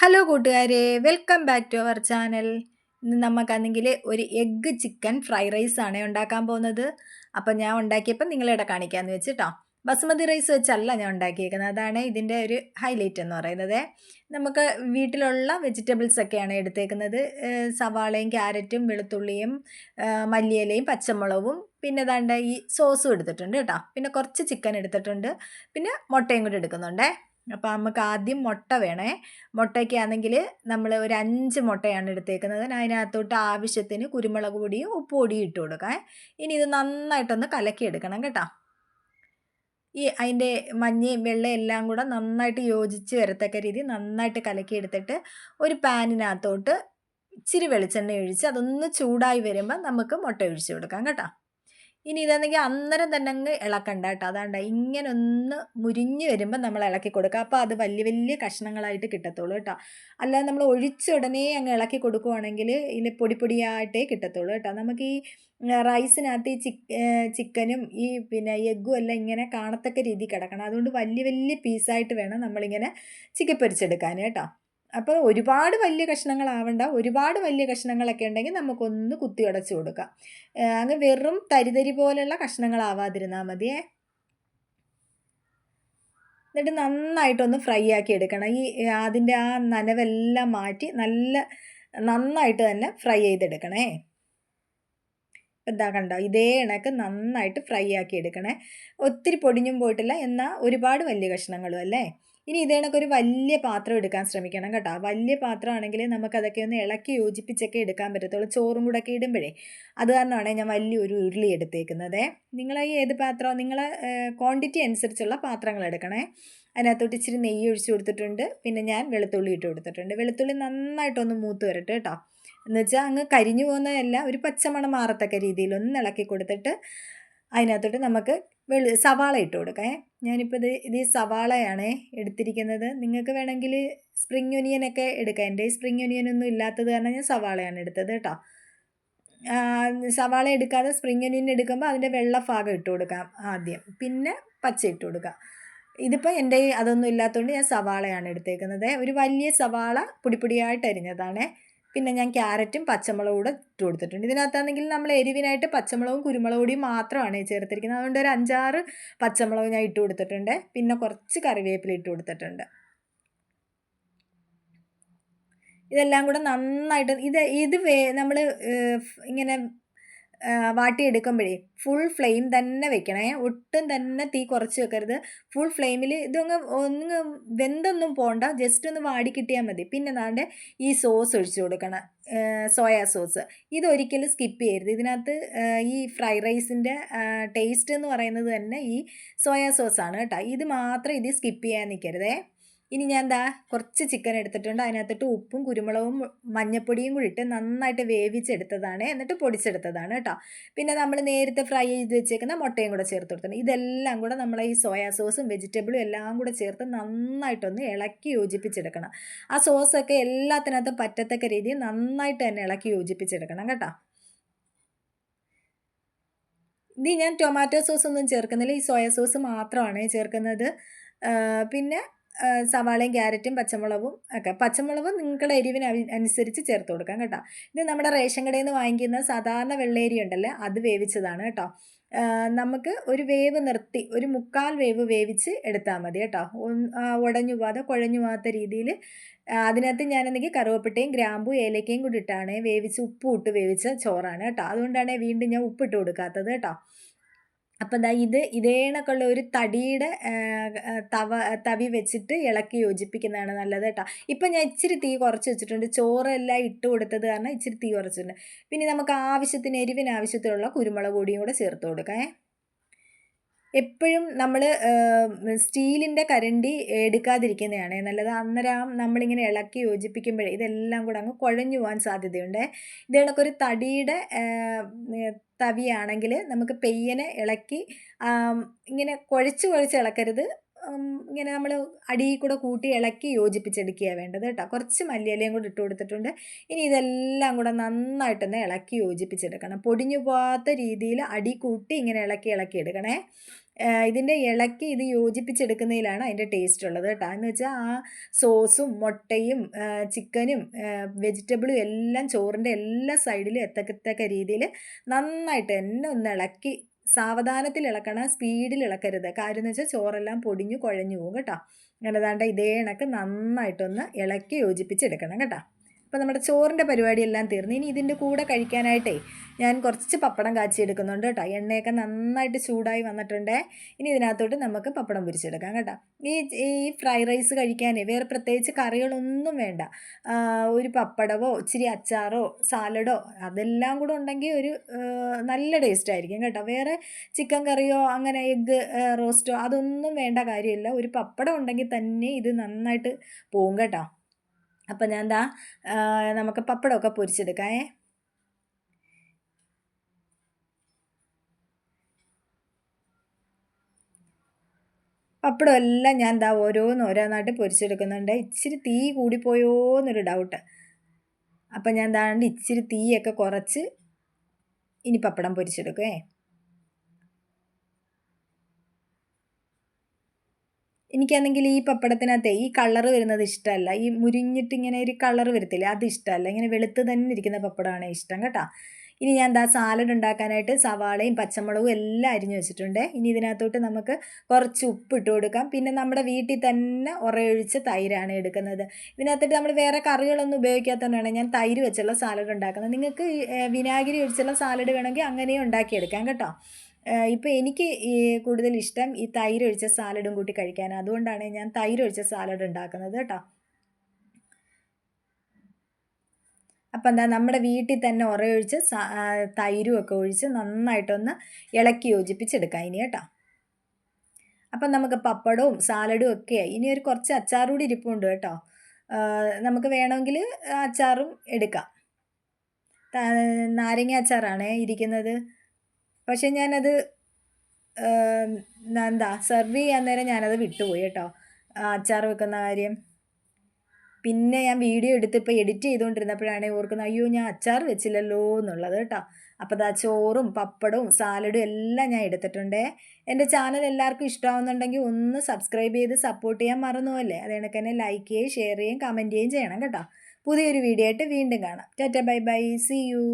Hello കൂട്ടുകാരെ. Welcome back to our channel ഇന്ന് നമുക്കാണെങ്കിൽ ഒരു എഗ്ഗ് ചിക്കൻ ഫ്രൈ റൈസ് ആണ് ഉണ്ടാക്കാൻ പോകുന്നത്. അപ്പം ഞാൻ ഉണ്ടാക്കിയപ്പോൾ നിങ്ങളിവിടെ കാണിക്കാമെന്ന് വെച്ചിട്ടോ. ബസുമതി റൈസ് വെച്ചല്ല ഞാൻ ഉണ്ടാക്കിയേക്കുന്നത്. അതാണ് ഇതിന്റെ ഒരു ഹൈലൈറ്റ് എന്ന് പറയുന്നത്. നമുക്ക് വീട്ടിലുള്ള വെജിറ്റബിൾസ് ഒക്കെയാണ് എടുത്തേക്കുന്നത്. സവാളയും ക്യാരറ്റും വെളുത്തുള്ളിയും മല്ലിയിലയും പച്ചമുളകും. പിന്നെ ദാണ്ട ഈ സോസും എടുത്തിട്ടുണ്ട് കേട്ടോ. പിന്നെ കുറച്ച് ചിക്കൻ എടുത്തിട്ടുണ്ട്. പിന്നെ മുട്ടയും കൂടി എടുക്കുന്നുണ്ടേ. അപ്പോൾ നമുക്ക് ആദ്യം മുട്ട വേണേ. മുട്ടയ്ക്കാണെങ്കിൽ നമ്മൾ ഒരു അഞ്ച് മുട്ടയാണ് എടുത്തേക്കുന്നത്. അതിനകത്തോട്ട് ആവശ്യത്തിന് കുരുമുളക് പൊടിയും ഉപ്പ് പൊടിയും ഇട്ട് കൊടുക്കാം. ഇനി ഇത് നന്നായിട്ടൊന്ന് കലക്കിയെടുക്കണം കേട്ടോ. ഈ അതിന്റെ മഞ്ഞയും വെള്ളയും എല്ലാം കൂടെ നന്നായിട്ട് യോജിച്ച് വരത്തക്ക രീതി നന്നായിട്ട് കലക്കിയെടുത്തിട്ട് ഒരു പാനിനകത്തോട്ട് ഇച്ചിരി വെളിച്ചെണ്ണ ഒഴിച്ച് അതൊന്ന് ചൂടായി വരുമ്പോൾ നമുക്ക് മുട്ട ഒഴിച്ച് കൊടുക്കാം കേട്ടോ. ഇനി ഇതാണെങ്കിൽ അന്നേരം തന്നെ അങ്ങ് ഇളക്കണ്ട കേട്ടോ. അതാണ്ട ഇങ്ങനെ ഒന്ന് മുരിഞ്ഞ് വരുമ്പോൾ നമ്മൾ ഇളക്കി കൊടുക്കുക. അപ്പോൾ അത് വലിയ വലിയ കഷ്ണങ്ങളായിട്ട് കിട്ടത്തുള്ളൂ കേട്ടോ. അല്ലാതെ നമ്മൾ ഒഴിച്ച ഉടനെ അങ്ങ് ഇളക്കി കൊടുക്കുവാണെങ്കിൽ ഇതിൽ പൊടി പൊടിയായിട്ടേ കിട്ടത്തുള്ളൂ കേട്ടോ. നമുക്ക് ഈ റൈസിനകത്ത് ഈ ചിക്ക് ചിക്കനും ഈ പിന്നെ എഗ്ഗും എല്ലാം ഇങ്ങനെ കാണത്തക്ക രീതി കിടക്കണം. അതുകൊണ്ട് വലിയ വലിയ പീസായിട്ട് വേണം നമ്മളിങ്ങനെ ചിക്കൻ പൊരിച്ചെടുക്കാൻ കേട്ടോ. അപ്പോൾ ഒരുപാട് വലിയ കഷ്ണങ്ങളാവണ്ട. ഒരുപാട് വലിയ കഷ്ണങ്ങളൊക്കെ ഉണ്ടെങ്കിൽ നമുക്കൊന്ന് കുത്തി ഉടച്ചു കൊടുക്കാം. അങ്ങ് വെറും തരിതരി പോലെയുള്ള കഷ്ണങ്ങളാവാതിരുന്നാൽ മതിയേ. എന്നിട്ട് നന്നായിട്ടൊന്ന് ഫ്രൈ ആക്കി എടുക്കണം. ഈ അതിന്റെ ആ നനവെല്ലാം മാറ്റി നല്ല നന്നായിട്ട് തന്നെ ഫ്രൈ ചെയ്തെടുക്കണേ. എന്താ കണ്ടോ ഇതേ ഇണക്ക് നന്നായിട്ട് ഫ്രൈ ആക്കി എടുക്കണേ. ഒത്തിരി പൊടിഞ്ഞും പോയിട്ടില്ല എന്നാൽ ഒരുപാട് വലിയ കഷ്ണങ്ങളും അല്ലേ? ഇനി ഇതേ ഒരു വലിയ പാത്രം എടുക്കാൻ ശ്രമിക്കണം കേട്ടോ. വലിയ പാത്രമാണെങ്കിൽ നമുക്കതൊക്കെ ഒന്ന് ഇളക്കി യോജിപ്പിച്ചൊക്കെ എടുക്കാൻ പറ്റത്തുള്ളൂ. ചോറും കൂടെ ഒക്കെ ഇടുമ്പോഴേ. അത് കാരണമാണ് ഞാൻ വലിയൊരു ഉരുളി എടുത്തേക്കുന്നത്. നിങ്ങൾ ഈ ഏത് പാത്രം നിങ്ങൾ ക്വാണ്ടിറ്റി അനുസരിച്ചുള്ള പാത്രങ്ങൾ എടുക്കണേ. അതിനകത്തോട്ട് ഇച്ചിരി നെയ്യ് ഒഴിച്ച് കൊടുത്തിട്ടുണ്ട്. പിന്നെ ഞാൻ വെളുത്തുള്ളി ഇട്ട് കൊടുത്തിട്ടുണ്ട്. വെളുത്തുള്ളി നന്നായിട്ടൊന്ന് മൂത്ത് വരട്ടെ കേട്ടോ. എന്ന് വെച്ചാൽ അങ്ങ് കരിഞ്ഞു പോകുന്നതല്ല ഒരു പച്ചമണം മാറത്തക്ക രീതിയിൽ ഒന്ന് ഇളക്കി കൊടുത്തിട്ട് അതിനകത്തോട്ട് നമുക്ക് വെളു സവാള ഇട്ട് കൊടുക്കാം ഞാനിപ്പോൾ ഇത് ഇത് സവാളയാണ് എടുത്തിരിക്കുന്നത്. നിങ്ങൾക്ക് വേണമെങ്കിൽ സ്പ്രിങ് ഒനിയനൊക്കെ എടുക്കാം. എന്റെ സ്പ്രിങ് ഒനിയനൊന്നും ഇല്ലാത്തത് കാരണം ഞാൻ സവാളയാണ് എടുത്തത് കേട്ടോ. സവാള എടുക്കാതെ സ്പ്രിങ് ഒനിയൻ എടുക്കുമ്പോൾ അതിന്റെ വെള്ള ഭാഗം ഇട്ട് കൊടുക്കാം ആദ്യം. പിന്നെ പച്ച ഇട്ട് കൊടുക്കാം. ഇതിപ്പോൾ എന്റെ അതൊന്നും ഇല്ലാത്തതുകൊണ്ട് ഞാൻ സവാളയാണ് എടുത്തേക്കുന്നത്. ഒരു വലിയ സവാള പൊടിപ്പൊടിയായിട്ട് അരിഞ്ഞതാണ്. പിന്നെ ഞാൻ ക്യാരറ്റും പച്ചമുളകും കൂടെ ഇട്ട് കൊടുത്തിട്ടുണ്ട്. ഇതിനകത്താണെങ്കിൽ നമ്മൾ എരിവിനായിട്ട് പച്ചമുളകും കുരുമുളക് പൊടിയും മാത്രമാണ് ചേർത്തിരിക്കുന്നത്. അതുകൊണ്ട് ഒരു അഞ്ചാറ് പച്ചമുളക് ഞാൻ ഇട്ട് കൊടുത്തിട്ടുണ്ട്. പിന്നെ കുറച്ച് കറിവേപ്പില ഇട്ട് കൊടുത്തിട്ടുണ്ട്. ഇതെല്ലാം കൂടെ നന്നായിട്ട് ഇത് ഇത് വേ നമ്മൾ ഇങ്ങനെ വാട്ടിയെടുക്കുമ്പോഴേ ഫുൾ ഫ്ലെയിം തന്നെ വെക്കണേ. ഒട്ടും തന്നെ തീ കുറച്ച് വെക്കരുത്. ഫുൾ ഫ്ലെയിമിൽ ഇതൊന്ന് ഒന്ന് വെന്തൊന്നും പോണ്ട. ജസ്റ്റ് ഒന്ന് വാടി കിട്ടിയാൽ മതി. പിന്നെ നാണ്ട് ഈ സോസ് ഒഴിച്ചു കൊടുക്കണം. സോയാ സോസ് ഇതൊരിക്കലും സ്കിപ്പ് ചെയ്യരുത്. ഇതിനകത്ത് ഈ ഫ്രൈ റൈസിന്റെ ടേസ്റ്റ് എന്ന് പറയുന്നത് തന്നെ ഈ സോയാ സോസാണ് കേട്ടോ. ഇത് മാത്രം ഇത് സ്കിപ്പ് ചെയ്യാൻ നിൽക്കരുതേ ഇനി ഞാൻ എന്താ കുറച്ച് ചിക്കൻ എടുത്തിട്ടുണ്ട്. അതിനകത്തിട്ട് ഉപ്പും കുരുമുളകും മഞ്ഞപ്പൊടിയും കൂടി ഇട്ട് നന്നായിട്ട് വേവിച്ചെടുത്തതാണ്. എന്നിട്ട് പൊടിച്ചെടുത്തതാണ് കേട്ടോ. പിന്നെ നമ്മൾ നേരത്തെ ഫ്രൈ ചെയ്ത് വെച്ചേക്കുന്ന മുട്ടയും കൂടെ ചേർത്ത് കൊടുത്തിട്ടുണ്ട്. ഇതെല്ലാം കൂടെ നമ്മൾ ഈ സോയാ സോസും വെജിറ്റബിളും എല്ലാം കൂടെ ചേർത്ത് നന്നായിട്ടൊന്ന് ഇളക്കി യോജിപ്പിച്ചെടുക്കണം. ആ സോസൊക്കെ എല്ലാത്തിനകത്തും പറ്റത്തക്ക രീതിയിൽ നന്നായിട്ട് തന്നെ ഇളക്കി യോജിപ്പിച്ചെടുക്കണം കേട്ടോ. ഇത് ഞാൻ ടൊമാറ്റോ സോസ് ഒന്നും ചേർക്കുന്നില്ല. ഈ സോയാ സോസ് മാത്രമാണ് ചേർക്കുന്നത്. പിന്നെ സവാളയും ക്യാരറ്റും പച്ചമുളകും ഒക്കെ. പച്ചമുളകും നിങ്ങളുടെ എരിവിന് അനുസരിച്ച് ചേർത്ത് കൊടുക്കാം കേട്ടോ. ഇത് നമ്മുടെ റേഷൻ കടയിൽ നിന്ന് വാങ്ങിക്കുന്ന സാധാരണ വെള്ളേരി ഉണ്ടല്ലോ അത് വേവിച്ചതാണ് കേട്ടോ. നമുക്ക് ഒരു വേവ് നിർത്തി ഒരു മുക്കാൽ വേവ് വേവിച്ച് എടുത്താൽ മതി കേട്ടോ. ഉടഞ്ഞു പോവാതെ കുഴഞ്ഞു പോകാത്ത രീതിയിൽ അതിനകത്ത് ഞാൻ ഞാനെന്തെങ്കിൽ കറുവപ്പട്ടയും ഗ്രാമ്പു ഏലക്കയും കൂടി ഇട്ടാണ് വേവിച്ച് ഉപ്പ് ഇട്ട് വേവിച്ച ചോറാണ് കേട്ടോ. അതുകൊണ്ടാണ് വീണ്ടും ഞാൻ ഉപ്പിട്ട് കൊടുക്കാത്തത് കേട്ടോ. അപ്പം ദാ ഇത് ഇതേ കണക്കുള്ള ഒരു തടിയുടെ തവ തവി വെച്ചിട്ട് ഇളക്കി യോജിപ്പിക്കുന്നതാണ് നല്ലത് കേട്ടോ. ഇപ്പം ഞാൻ ഇച്ചിരി തീ കുറച്ച് വെച്ചിട്ടുണ്ട്. ചോറെല്ലാം ഇട്ട് കൊടുത്തത് കാരണം ഇച്ചിരി തീ കുറച്ചിട്ടുണ്ട്. പിന്നെ നമുക്ക് ആവശ്യത്തിന് എരിവിന് ആവശ്യത്തിനുള്ള കുരുമുളക് പൊടിയും കൂടെ ചേർത്ത് കൊടുക്കാം എപ്പോഴും നമ്മൾ സ്റ്റീലിന്റെ കരണ്ടി എടുക്കാതിരിക്കുന്നതാണ്. നല്ലത് അന്നേരം നമ്മളിങ്ങനെ ഇളക്കി യോജിപ്പിക്കുമ്പോഴേ ഇതെല്ലാം കൂടെ അങ്ങ് കുഴഞ്ഞു പോകാൻ സാധ്യതയുണ്ട്. ഇത് കണക്കൊരു തടിയുടെ തവിയാണെങ്കിൽ നമുക്ക് പെയ്യനെ ഇളക്കി ഇങ്ങനെ കുഴച്ച് കുഴച്ച് ഇളക്കരുത്. ഇങ്ങനെ നമ്മൾ അടിയിൽ കൂടെ കൂട്ടി ഇളക്കി യോജിപ്പിച്ചെടുക്കുക വേണ്ടത് കേട്ടോ. കുറച്ച് മല്ലിയിലയും കൂടെ ഇട്ട് കൊടുത്തിട്ടുണ്ട്. ഇനി ഇതെല്ലാം കൂടെ നന്നായിട്ടൊന്ന് ഇളക്കി യോജിപ്പിച്ചെടുക്കണം. പൊടിഞ്ഞു പോകാത്ത രീതിയിൽ അടി കൂട്ടി ഇങ്ങനെ ഇളക്കി ഇളക്കി എടുക്കണേ. ഇതിന്റെ ഇളക്കി ഇത് യോജിപ്പിച്ചെടുക്കുന്നതിലാണ് അതിന്റെ ടേസ്റ്റ് ഉള്ളത് കേട്ടോ. എന്ന് വെച്ചാൽ ആ സോസും മുട്ടയും ചിക്കനും വെജിറ്റബിളും എല്ലാം ചോറിന്റെ എല്ലാ സൈഡിലും എത്തക്കത്തക്ക രീതിയിൽ നന്നായിട്ട് തന്നെ ഒന്ന് ഇളക്കി സാവധാനത്തിൽ ഇളക്കണം സ്പീഡിൽ ഇളക്കരുത്. കാര്യം എന്ന് വെച്ചാൽ ചോറെല്ലാം പൊടിഞ്ഞു കുഴഞ്ഞു പോകും കേട്ടോ. അങ്ങനെ ഇതേ ഇണക്ക് നന്നായിട്ടൊന്ന് ഇളക്കി യോജിപ്പിച്ചെടുക്കണം കേട്ടോ. അപ്പോൾ നമ്മുടെ ചോറിന്റെ പരിപാടിയെല്ലാം തീർന്നു. ഇനി ഇതിന്റെ കൂടെ കഴിക്കാനായിട്ടേ ഞാൻ കുറച്ച് പപ്പടം കാച്ചിയെടുക്കുന്നുണ്ട് കേട്ടോ. എണ്ണയൊക്കെ നന്നായിട്ട് ചൂടായി വന്നിട്ടുണ്ട്. ഇനി ഇതിനകത്തോട്ട് നമുക്ക് പപ്പടം പൊരിച്ചെടുക്കാം കേട്ടോ. ഈ ഈ ഫ്രൈ റൈസ് കഴിക്കാനേ വേറെ പ്രത്യേകിച്ച് കറികളൊന്നും വേണ്ട. ഒരു പപ്പടവോ ഇച്ചിരി അച്ചാറോ സാലഡോ അതെല്ലാം കൂടെ ഉണ്ടെങ്കിൽ ഒരു നല്ല ടേസ്റ്റ് ആയിരിക്കും കേട്ടോ. വേറെ ചിക്കൻ കറിയോ അങ്ങനെ എഗ്ഗ് റോസ്റ്റോ അതൊന്നും വേണ്ട കാര്യമില്ല. ഒരു പപ്പടം ഉണ്ടെങ്കിൽ തന്നെ ഇത് നന്നായിട്ട് പോകും കേട്ടോ. അപ്പം ഞാൻ എന്താ നമുക്ക് പപ്പടമൊക്കെ പൊരിച്ചെടുക്കാമേ പപ്പടം എല്ലാം ഞാൻ എന്താ ഓരോന്ന് ഓരോന്നായിട്ട് പൊരിച്ചെടുക്കുന്നുണ്ട്. ഇച്ചിരി തീ കൂടിപ്പോയോ എന്നൊരു ഡൗട്ട് അപ്പം ഞാൻ എന്താണ്ട് ഇച്ചിരി തീയൊക്കെ കുറച്ച് ഇനി പപ്പടം പൊരിച്ചെടുക്കുമേ എനിക്കാണെങ്കിൽ ഈ പപ്പടത്തിനകത്തെ ഈ കളർ വരുന്നത് ഇഷ്ടമല്ല. ഈ മുരിഞ്ഞിട്ട് ഇങ്ങനെ ഒരു കളർ വരത്തില്ല അത് ഇഷ്ടമല്ല. ഇങ്ങനെ വെളുത്ത് തന്നെ ഇരിക്കുന്ന പപ്പടമാണ് ഇഷ്ടം കേട്ടോ. ഇനി ഞാൻ എന്താ സാലഡ് ഉണ്ടാക്കാനായിട്ട് സവാളയും പച്ചമുളകും എല്ലാം അരിഞ്ഞു വെച്ചിട്ടുണ്ട്. ഇനി ഇതിനകത്തോട്ട് നമുക്ക് കുറച്ച് ഉപ്പ് ഇട്ട് കൊടുക്കാം. പിന്നെ നമ്മുടെ വീട്ടിൽ തന്നെ ഉറയൊഴിച്ച് തൈരാണ് എടുക്കുന്നത്. ഇതിനകത്തോട്ട് നമ്മൾ വേറെ കറികളൊന്നും ഉപയോഗിക്കാത്തതുകൊണ്ടാണ് ഞാൻ തൈര് വെച്ചുള്ള സാലഡ് ഉണ്ടാക്കുന്നത്. നിങ്ങൾക്ക് വിനാഗിരി ഒഴിച്ചുള്ള സാലഡ് വേണമെങ്കിൽ അങ്ങനെയും ഉണ്ടാക്കിയെടുക്കാം കേട്ടോ. ഇപ്പോൾ എനിക്ക് കൂടുതൽ ഇഷ്ടം ഈ തൈര് ഒഴിച്ച സാലഡും കൂട്ടി കഴിക്കാൻ. അതുകൊണ്ടാണ് ഞാൻ തൈര് ഒഴിച്ച സാലഡ് ഉണ്ടാക്കുന്നത് കേട്ടോ. അപ്പം എന്താ നമ്മുടെ വീട്ടിൽ തന്നെ ഉറയൊഴിച്ച് തൈരും ഒക്കെ ഒഴിച്ച് നന്നായിട്ടൊന്ന് ഇളക്കി യോജിപ്പിച്ചെടുക്കാം ഇനി കേട്ടോ. അപ്പം നമുക്ക് പപ്പടവും സാലഡും ഒക്കെ ഇനി ഒരു കുറച്ച് അച്ചാറുകൂടി ഇരിപ്പുണ്ട് കേട്ടോ. നമുക്ക് വേണമെങ്കിൽ അച്ചാറും എടുക്കാം. നാരങ്ങ അച്ചാറാണ് ഇരിക്കുന്നത്. പക്ഷേ ഞാനത് എന്താ സെർവ് ചെയ്യാൻ നേരം ഞാനത് വിട്ടുപോയി കേട്ടോ. അച്ചാർ വെക്കുന്ന കാര്യം. പിന്നെ ഞാൻ വീഡിയോ എടുത്ത് ഇപ്പോൾ എഡിറ്റ് ചെയ്തുകൊണ്ടിരുന്നപ്പോഴാണ് ഓർക്കുന്നത് അയ്യോ ഞാൻ അച്ചാർ വെച്ചില്ലല്ലോ എന്നുള്ളത് കേട്ടോ. അപ്പോൾ അതാ ചോറും പപ്പടവും സാലഡും എല്ലാം ഞാൻ എടുത്തിട്ടുണ്ട്. എന്റെ ചാനൽ എല്ലാവർക്കും ഇഷ്ടമാവുന്നുണ്ടെങ്കിൽ ഒന്ന് സബ്സ്ക്രൈബ് ചെയ്ത് സപ്പോർട്ട് ചെയ്യാൻ മറന്നുമല്ലേ അത് കണക്ക് തന്നെ ലൈക്ക് ചെയ്യുകയും ഷെയർ ചെയ്യുകയും കമന്റ് ചെയ്യുകയും ചെയ്യണം കേട്ടോ. പുതിയൊരു വീഡിയോ ആയിട്ട് വീണ്ടും കാണാം. Tata bye bye. See you